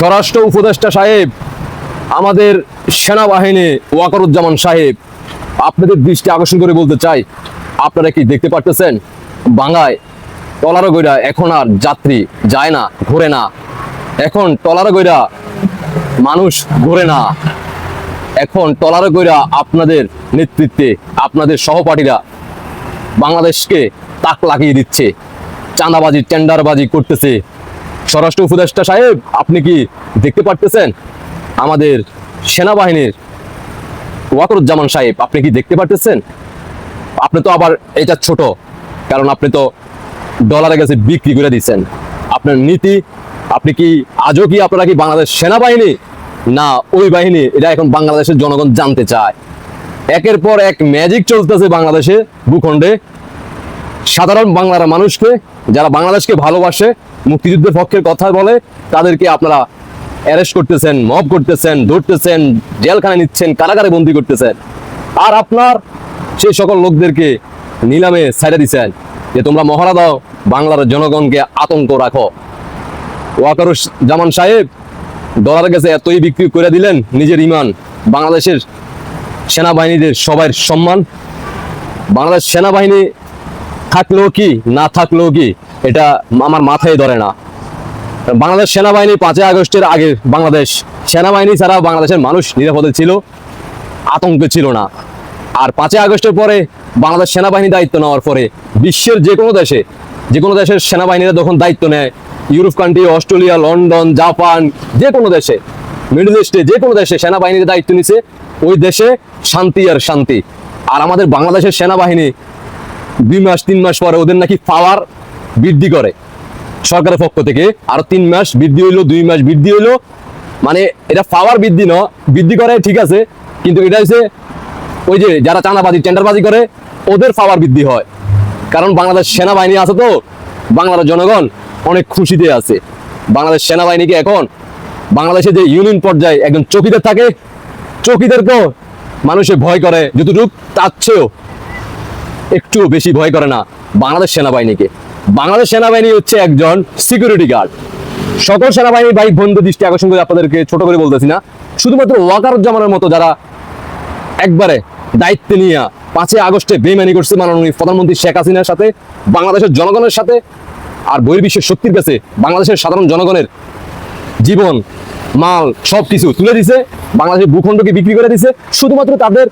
স্বরাষ্ট্র উপদেষ্টা সাহেব, আমাদের সেনাবাহিনী ওয়াকারুজ্জামান সাহেব, আপনাদের দৃষ্টি আকর্ষণ করে বলতে চাই, আপনারা কি দেখতে পারতেছেন? বাংলায় টলারো গইরা এখন আর যাত্রী যায় না, ঘোরে না। এখন টলারো গইরা মানুষ ঘোরে না। এখন টলারো গইরা আপনাদের নেতৃত্বে, আপনাদের সহপাঠীরা বাংলাদেশকে তাক লাগিয়ে দিচ্ছে। চাঁদাবাজি, টেন্ডারবাজি করতেছে। স্বরাষ্ট্র উপদেষ্টা সাহেব, আপনি কি দেখতে পারতেছেন? আমাদের সেনাবাহিনীর ওয়াকরুজ্জামান সাহেব, আপনি কি দেখতে পারতেছেন? আপনি তো আবার এটা ছোট, কারণ আপনি তো ডলারে গেছে বিক্রি করে দিচ্ছেন আপনার নীতি, আপনি কি আজও কি আপনারা কি বাংলাদেশ সেনাবাহিনী? না, ওই বাহিনী, এটা এখন বাংলাদেশের জনগণ জানতে চায়। একের পর এক ম্যাজিক চলতেছে বাংলাদেশে, ভূখণ্ডে। সাধারণ বাংলার মানুষকে, যারা বাংলাদেশকে ভালোবাসে মুক্তিযুদ্ধের পক্ষের কথা বলে তাদেরকে আপনারা অ্যারেস্ট করতেছেন মব করতেছেন, ধরতেছেন, জেলখানায় নিচ্ছেন, কারাগারে বন্দি করতেছেন। আর আপনার সেই সকল লোকদেরকে নিলামে ছাইড়ে দিচ্ছেন যে তোমরা মহড়া দাও, বাংলার জনগণকে আতঙ্ক রাখো। ওয়াকারুস জামান সাহেব ডলার গেছে এতই বিক্রি করে দিলেন নিজের ইমান, বাংলাদেশের সেনাবাহিনীদের সবার সম্মান। বাংলাদেশ সেনাবাহিনী থাকলেও কি, না থাকলেও কি এটা আমার মাথায় ধরে না। বাংলাদেশ সেনাবাহিনী পাঁচই আগস্টের আগে বাংলাদেশ সেনাবাহিনী ছাড়া বাংলাদেশের মানুষ নিরাপদে ছিল, আতঙ্কে ছিল না। আর পাঁচই আগস্টের পরে বাংলাদেশ সেনাবাহিনী দায়িত্ব নেওয়ার পরে বিশ্বের যে কোনো দেশে, যে কোনো দেশের সেনাবাহিনীরা যখন দায়িত্ব নেয়, Europe country Australia, London, Japan, যে কোনো দেশে, মিডল ইস্টে যে কোনো দেশে সেনাবাহিনীর দায়িত্ব নিছে, ওই দেশে শান্তি আর শান্তি। আর আমাদের বাংলাদেশের সেনাবাহিনী দুই মাস, তিন মাস পরে ওদের নাকি পাওয়ার বৃদ্ধি করে। সরকারের পক্ষ থেকে আরও তিন মাস বৃদ্ধি হইল, দুই মাস বৃদ্ধি হইল। মানে এটা পাওয়ার বৃদ্ধি ন বৃদ্ধি করে ঠিক আছে, কিন্তু এটা হচ্ছে ওই যে যারা চাঁদাবাজি, টেন্ডারবাজি করে, ওদের পাওয়ার বৃদ্ধি হয়। কারণ বাংলাদেশ সেনাবাহিনী আছে তো বাংলার জনগণ অনেক খুশিতে আছে। বাংলাদেশ সেনাবাহিনীকে এখন বাংলাদেশে যে ইউনিয়ন পর্যায়ে একজন চকিদার থাকে, চকিদারকেও মানুষে ভয় করে, যতটুক তার চেয়েও একটু বেশি ভয় করে না বাংলাদেশ সেনাবাহিনীকে। বাংলাদেশ সেনাবাহিনী হচ্ছে একজন সিকিউরিটি গার্ড সকল সেনাবাহিনী ভাই বন্ধু দৃষ্টি আকর্ষণ করে আপনাদেরকে ছোট করে বলতেছি না। শুধুমাত্র ওয়াকারুজ্জামানের মতো যারা একবারে দায়িত্ব নিয়ে পাঁচই আগস্টে বেমানি করছে মাননীয় প্রধানমন্ত্রী শেখ হাসিনার সাথে, বাংলাদেশের জনগণের সাথে, আর বহির্বিশ্বের শক্তির কাছে বাংলাদেশের সাধারণ জনগণের জীবন, মাল সব কিছু তুলে দিছে। বাংলাদেশের ভূখণ্ডকে বিক্রি করে দিছে। শুধুমাত্র তাদের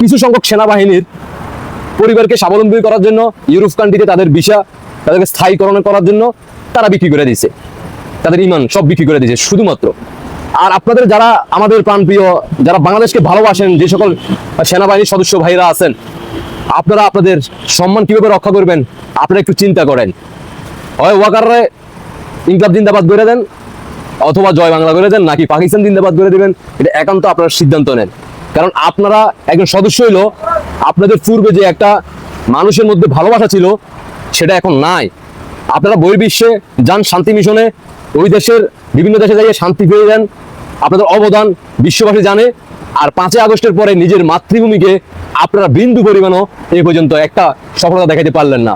কিছু সংখ্যক সেনাবাহিনীর পরিবারকে স্বাবলম্বী করার জন্য ইউরোপ কান্ট্রিতে তাদের ভিসা তাদেরকে স্থায়ীকরণ করার জন্য তারা বিক্রি করে দিয়েছে। তাদের ইমান সব বিক্রি করে দিয়েছে, শুধুমাত্র। আর আপনাদের যারা আমাদের প্রাণপ্রিয়, যারা বাংলাদেশকে ভালোবাসেন, যে সকল সেনাবাহিনীর সদস্য ভাইরা আছেন, আপনারা আপনাদের সম্মান কীভাবে রক্ষা করবেন, আপনারা একটু চিন্তা করেন। হয় ওয়াকাররে ইনকাম জিন্দাবাদ করে দেন, অথবা জয় বাংলা করে দেন, নাকি পাকিস্তান জিন্দাবাদ করে দেবেন, এটা একান্ত আপনারা সিদ্ধান্ত নেন। কারণ আপনারা একজন সদস্য হইল, আপনাদের পূর্বে যে একটা মানুষের মধ্যে ভালোবাসা ছিল সেটা এখন নাই। আপনারা বহির্বিশ্বে যান শান্তি মিশনে, ওই দেশের বিভিন্ন দেশে যাইয়ে শান্তি পেয়ে যান। আপনাদের অবদান বিশ্ববাসী জানে। আর পাঁচই আগস্টের পরে নিজের মাতৃভূমিকে আপনারা বিন্দু পরিমাণও এই পর্যন্ত একটা সফলতা দেখাতে পারলেন না।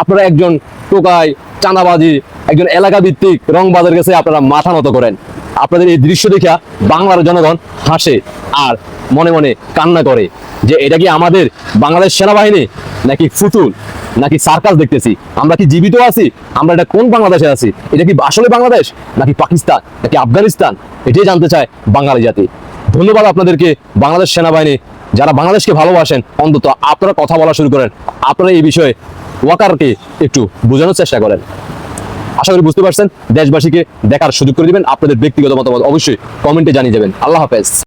আপনারা একজন টোকাই চাঁদাবাজি, একজন এলাকা ভিত্তিক রংবাজের কাছে আপনারা মাথা নত করেন। আপনাদের এই দৃশ্য দেখা বাংলার জনগণ হাসে আর মনে মনে কান্না করে যে এটা কি আমাদের বাংলাদেশ সেনাবাহিনী নাকি ফুতুল নাকি সার্কাস দেখতেছি? আমরা কি জীবিত আছি? আমরা এটা কোন বাংলাদেশে আছি? এটা কি আসলে বাংলাদেশ, নাকি পাকিস্তান, নাকি আফগানিস্তান? এটাই জানতে চায় বাঙালি জাতি। ধন্যবাদ আপনাদেরকে, বাংলাদেশ সেনাবাহিনী। যারা বাংলাদেশকে ভালোবাসেন, অন্তত আপনারা কথা বলা শুরু করেন। আপনারা এই বিষয়ে ওয়াকারকে একটু বোঝানোর চেষ্টা করেন। আশা করি বুঝতে পারছেন। দেশবাসীকে দেখার সুযোগ করে দিবেন। আপনাদের ব্যক্তিগত মতামত অবশ্যই কমেন্টে জানিয়ে যাবেন। আল্লাহ হাফেজ।